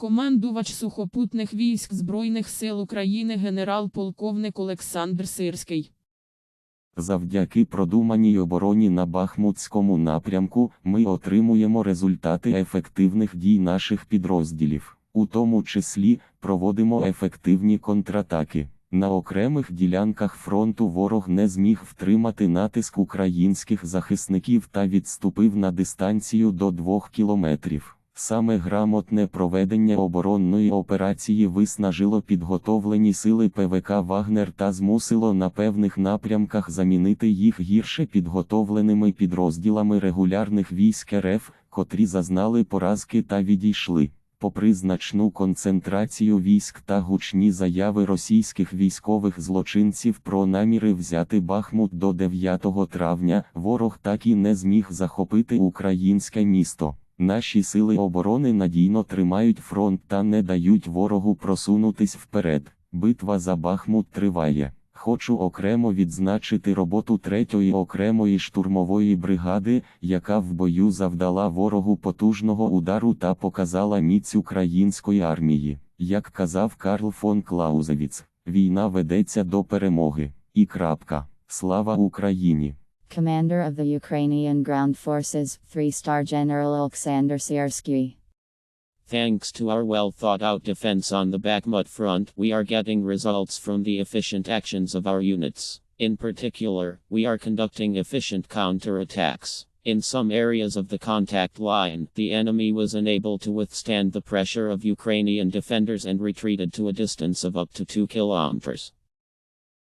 Командувач сухопутних військ Збройних сил України генерал-полковник Олександр Сирський. Завдяки продуманій обороні на Бахмутському напрямку ми отримуємо результати ефективних дій наших підрозділів, у тому числі проводимо ефективні контратаки. На окремих ділянках фронту ворог не зміг втримати натиск українських захисників та відступив на дистанцію до 2 кілометрів. Саме грамотне проведення оборонної операції виснажило підготовлені сили ПВК Вагнер та змусило на певних напрямках замінити їх гірше підготовленими підрозділами регулярних військ РФ, котрі зазнали поразки та відійшли. Попри значну концентрацію військ та гучні заяви російських військових злочинців про наміри взяти Бахмут до 9 травня, ворог так і не зміг захопити українське місто. Наші сили оборони надійно тримають фронт та не дають ворогу просунутись вперед. Битва за Бахмут триває. Хочу окремо відзначити роботу 3-ї окремої штурмової бригади, яка в бою завдала ворогу потужного удару та показала міць української армії. Як казав Карл фон Клаузевіц, війна ведеться до перемоги. І крапка. Слава Україні! Commander of the Ukrainian Ground Forces, 3-star General Alexander Siersky. Thanks to our well thought out defense on the Bakhmut front, we are getting results from the efficient actions of our units. In particular, we are conducting efficient counterattacks. In some areas of the contact line, the enemy was unable to withstand the pressure of Ukrainian defenders and retreated to a distance of up to 2 kilometers.